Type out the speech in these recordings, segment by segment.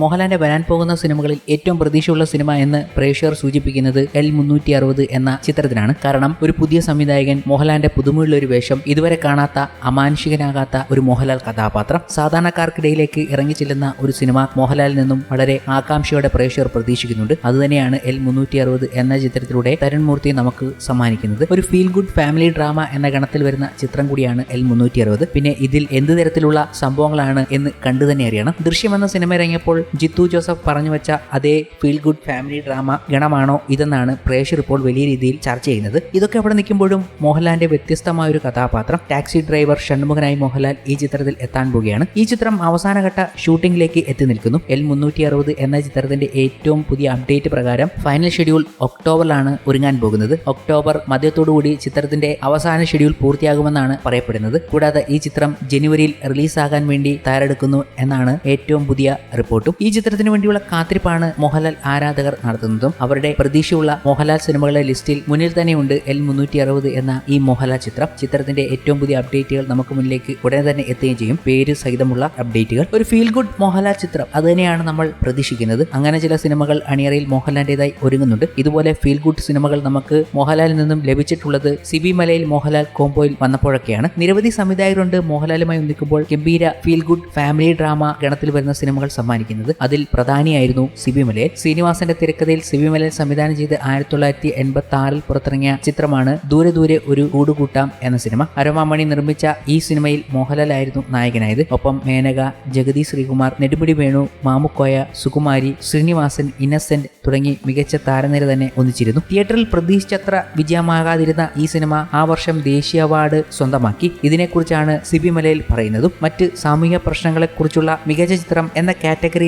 മോഹൻലാലിന്റെ വരാൻ പോകുന്ന സിനിമകളിൽ ഏറ്റവും പ്രതീക്ഷയുള്ള സിനിമ എന്ന് പ്രേക്ഷകർ സൂചിപ്പിക്കുന്നത് എൽ മുന്നൂറ്റി അറുപത് എന്ന ചിത്രത്തിനാണ്. കാരണം ഒരു പുതിയ സംവിധായകൻ മോഹൻലാലിന്റെ പുതുമയുള്ള ഒരു വേഷം ഇതുവരെ കാണാത്ത അമാനുഷികനാകാത്ത ഒരു മോഹൻലാൽ കഥാപാത്രം. സാധാരണക്കാർക്കിടയിലേക്ക് ഇറങ്ങി ചെല്ലുന്ന ഒരു സിനിമ മോഹൻലാലിൽ നിന്നും വളരെ ആകാംക്ഷയോടെ പ്രേക്ഷകർ പ്രതീക്ഷിക്കുന്നുണ്ട്. അതുതന്നെയാണ് എൽ മുന്നൂറ്റി അറുപത് എന്ന ചിത്രത്തിലൂടെ തരുൺ മൂർത്തി നമുക്ക് സമ്മാനിക്കുന്നത്. ഒരു ഫീൽ ഗുഡ് ഫാമിലി ഡ്രാമ എന്ന ഗണത്തിൽ വരുന്ന ചിത്രം കൂടിയാണ് എൽ മുന്നൂറ്റി അറുപത് പിന്നെ ഇതിൽ എന്ത് തരത്തിലുള്ള സംഭവങ്ങളാണ് എന്ന് കണ്ടു തന്നെ അറിയണം. ദൃശ്യം എന്ന സിനിമ ഇറങ്ങിയപ്പോൾ ജിത്തു ജോസഫ് പറഞ്ഞു വെച്ച അതേ ഫീൽ ഗുഡ് ഫാമിലി ഡ്രാമ ഗണമാണോ ഇതെന്നാണ് പ്രേക്ഷർ ഇപ്പോൾ വലിയ രീതിയിൽ ചർച്ച ചെയ്യുന്നത്. ഇതൊക്കെ അവിടെ നിൽക്കുമ്പോഴും മോഹൻലാലിന്റെ വ്യത്യസ്തമായ ഒരു കഥാപാത്രം ടാക്സി ഡ്രൈവർ ഷൺമുഖനായി മോഹൻലാൽ ഈ ചിത്രത്തിൽ എത്താൻ പോവുകയാണ്. ഈ ചിത്രം അവസാനഘട്ട ഷൂട്ടിംഗിലേക്ക് എത്തി നിൽക്കുന്നു. എൽ മുന്നൂറ്റി അറുപത് എന്ന ചിത്രത്തിന്റെ ഏറ്റവും പുതിയ അപ്ഡേറ്റ് പ്രകാരം ഫൈനൽ ഷെഡ്യൂൾ ഒക്ടോബറിലാണ് ഒരുങ്ങാൻ പോകുന്നത്. ഒക്ടോബർ മധ്യത്തോടുകൂടി ചിത്രത്തിന്റെ അവസാന ഷെഡ്യൂൾ പൂർത്തിയാകുമെന്നാണ് പറയപ്പെടുന്നത്. കൂടാതെ ഈ ചിത്രം ജനുവരിയിൽ റിലീസാകാൻ വേണ്ടി തയ്യാറെടുക്കുന്നു എന്നാണ് ഏറ്റവും പുതിയ റിപ്പോർട്ടും. ഈ ചിത്രത്തിന് വേണ്ടിയുള്ള കാത്തിരിപ്പാണ് മോഹൻലാൽ ആരാധകർ നടത്തുന്നതും. അവരുടെ പ്രതീക്ഷയുള്ള മോഹൻലാൽ സിനിമകളുടെ ലിസ്റ്റിൽ മുന്നിൽ തന്നെയുണ്ട് എൽ മുന്നൂറ്റി അറുപത് എന്ന ഈ മോഹൻലാൽ ചിത്രം. ചിത്രത്തിന്റെ ഏറ്റവും പുതിയ അപ്ഡേറ്റുകൾ നമുക്ക് മുന്നിലേക്ക് ഉടനെ തന്നെ എത്തുകയും ചെയ്യും. പേര് സഹിതമുള്ള അപ്ഡേറ്റുകൾ. ഒരു ഫീൽ ഗുഡ് മോഹൻലാൽ ചിത്രം. അത് തന്നെയാണ് നമ്മൾ പ്രതീക്ഷിക്കുന്നത്. അങ്ങനെ ചില സിനിമകൾ അണിയറയിൽ മോഹൻലാലിന്റെതായി ഒരുങ്ങുന്നുണ്ട്. ഇതുപോലെ ഫീൽ ഗുഡ് സിനിമകൾ നമുക്ക് മോഹൻലാലിൽ നിന്നും ലഭിച്ചിട്ടുള്ളത് സിബി മലയിൽ മോഹൻലാൽ കോംബോയിൽ വന്നപ്പോഴൊക്കെയാണ്. നിരവധി സംവിധായകരുണ്ട് മോഹൻലാലുമായി ഒന്നിക്കുമ്പോൾ. ഗംഭീര ഫീൽ ഗുഡ് ഫാമിലി ഡ്രാമ ഗണത്തിൽ വരുന്ന സിനിമകൾ സമ്മാനിക്കുന്നത്. അതിൽ പ്രധാനിയായിരുന്നു സിബി മലയിൽ ശ്രീനിവാസന്റെ തിരക്കഥയിൽ സിബി മലയിൽ സംവിധാനം ചെയ്ത് ആയിരത്തി തൊള്ളായിരത്തി എൺപത്തി ആറിൽ പുറത്തിറങ്ങിയ ചിത്രമാണ് ദൂരെ ദൂരെ ഒരു കൂടുകൂട്ടാം എന്ന സിനിമ. അരമാമണി നിർമ്മിച്ച ഈ സിനിമയിൽ മോഹൻലാൽ ആയിരുന്നു നായകനായത്. ഒപ്പം മേനക ജഗതി ശ്രീകുമാർ നെടുമുടി വേണു മാമുക്കോയ സുകുമാരി ശ്രീനിവാസൻ ഇന്നസെന്റ് തുടങ്ങി മികച്ച താരനിര തന്നെ ഒന്നിച്ചിരുന്നു. തിയേറ്ററിൽ പ്രതീക്ഷിച്ചത്ര വിജയമാകാതിരുന്ന ഈ സിനിമ ആ വർഷം ദേശീയ അവാർഡ് സ്വന്തമാക്കി. ഇതിനെക്കുറിച്ചാണ് സിബി മലയിൽ പറയുന്നതും. മറ്റ് സാമൂഹിക പ്രശ്നങ്ങളെക്കുറിച്ചുള്ള മികച്ച ചിത്രം എന്ന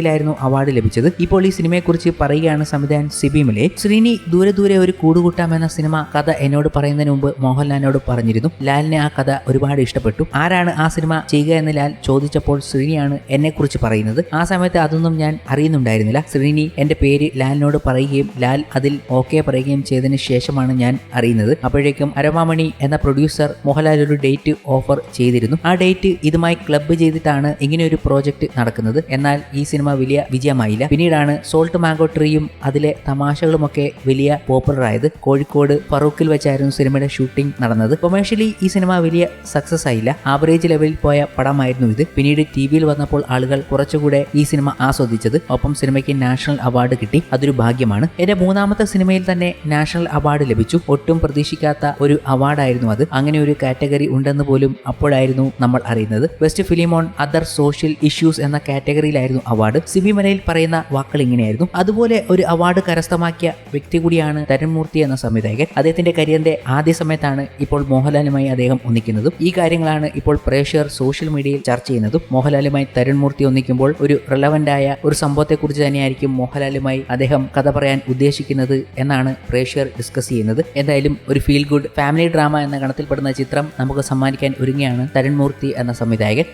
കാറ്റഗറിയിലായിരുന്നു അവാർഡ് ലഭിച്ചത്. ഇപ്പോൾ ഈ സിനിമയെക്കുറിച്ച് പറയുകയാണ് സംവിധായകൻ സിബി മലയെ ശ്രീനി ദൂരെ ദൂരെ ഒരു കൂടുകൂട്ടാം എന്ന സിനിമ കഥ എന്നോട് പറയുന്നതിന് മുമ്പ് മോഹൻലാലിനോട് പറഞ്ഞിരുന്നു. ലാലിനെ ആ കഥ ഒരുപാട് ഇഷ്ടപ്പെട്ടു. ആരാണ് ആ സിനിമ ചെയ്യുക എന്ന് ലാൽ ചോദിച്ചപ്പോൾ ശ്രീനിയാണ് എന്നെക്കുറിച്ച് പറയുന്നത്. ആ സമയത്ത് അതൊന്നും ഞാൻ അറിയുന്നുണ്ടായിരുന്നില്ല. ശ്രീനി എന്റെ പേര് ലാലിനോട് പറയുകയും ലാൽ അതിൽ ഓക്കെ പറയുകയും ചെയ്തതിന് ശേഷമാണ് ഞാൻ അറിയുന്നത്. അപ്പോഴേക്കും അരമാമണി എന്ന പ്രൊഡ്യൂസർ മോഹൻലാൽ ഒരു ഡേറ്റ് ഓഫർ ചെയ്തിരുന്നു. ആ ഡേറ്റ് ഇതുമായി ക്ലബ്ബ് ചെയ്തിട്ടാണ് ഇങ്ങനെ ഒരു പ്രോജക്റ്റ് നടക്കുന്നത്. എന്നാൽ ഈ സിനിമ വലിയ വിജയമായില്ല. പിന്നീടാണ് സോൾട്ട് മാംഗോ ട്രീയും അതിലെ തമാശകളുമൊക്കെ വലിയ പോപ്പുലർ ആയത്. കോഴിക്കോട് ഫറൂഖിൽ വെച്ചായിരുന്നു സിനിമയുടെ ഷൂട്ടിംഗ് നടന്നത്. കൊമേഴ്ഷ്യലി ഈ സിനിമ വലിയ സക്സസ് ആയില്ല. ആവറേജ് ലെവലിൽ പോയ പടമായിരുന്നു ഇത്. പിന്നീട് ടി വിയിൽ വന്നപ്പോൾ ആളുകൾ കുറച്ചുകൂടെ ഈ സിനിമ ആസ്വദിച്ചത്. ഒപ്പം സിനിമയ്ക്ക് നാഷണൽ അവാർഡ് കിട്ടി. അതൊരു ഭാഗ്യമാണ്. എന്റെ മൂന്നാമത്തെ സിനിമയിൽ തന്നെ നാഷണൽ അവാർഡ് ലഭിച്ചു. ഒട്ടും പ്രതീക്ഷിക്കാത്ത ഒരു അവാർഡായിരുന്നു അത്. അങ്ങനെ ഒരു കാറ്റഗറി ഉണ്ടെന്ന് പോലും അപ്പോഴായിരുന്നു നമ്മൾ അറിയുന്നത്. Best film on other social issues എന്ന കാറ്റഗറിയിലായിരുന്നു അവാർഡ് സിബി മലയിൽ പറയുന്ന വാക്കുകൾ ഇങ്ങനെയായിരുന്നു. അതുപോലെ ഒരു അവാർഡ് കരസ്ഥമാക്കിയ വ്യക്തി കൂടിയാണ് തരുൺമൂർത്തി എന്ന സംവിധായകൻ. അദ്ദേഹത്തിന്റെ കരിയറിന്റെ ആദ്യ സമയത്താണ് ഇപ്പോൾ മോഹൻലാലുമായി അദ്ദേഹം ഒന്നിക്കുന്നതും. ഈ കാര്യങ്ങളാണ് ഇപ്പോൾ പ്രേക്ഷകർ സോഷ്യൽ മീഡിയയിൽ ചർച്ച ചെയ്യുന്നതും. മോഹൻലാലുമായി തരുൺമൂർത്തി ഒന്നിക്കുമ്പോൾ ഒരു റിലവന്റ് ആയ ഒരു സംഭവത്തെക്കുറിച്ച് തന്നെയായിരിക്കും മോഹൻലാലുമായി അദ്ദേഹം കഥ പറയാൻ ഉദ്ദേശിക്കുന്നത് എന്നാണ് പ്രേക്ഷകർ ഡിസ്കസ് ചെയ്യുന്നത്. എന്തായാലും ഒരു ഫീൽ ഗുഡ് ഫാമിലി ഡ്രാമ എന്ന ഗണത്തിൽപ്പെടുന്ന ചിത്രം നമുക്ക് സമ്മാനിക്കാൻ ഒരുങ്ങിയാണ് തരൺമൂർത്തി എന്ന സംവിധായകൻ.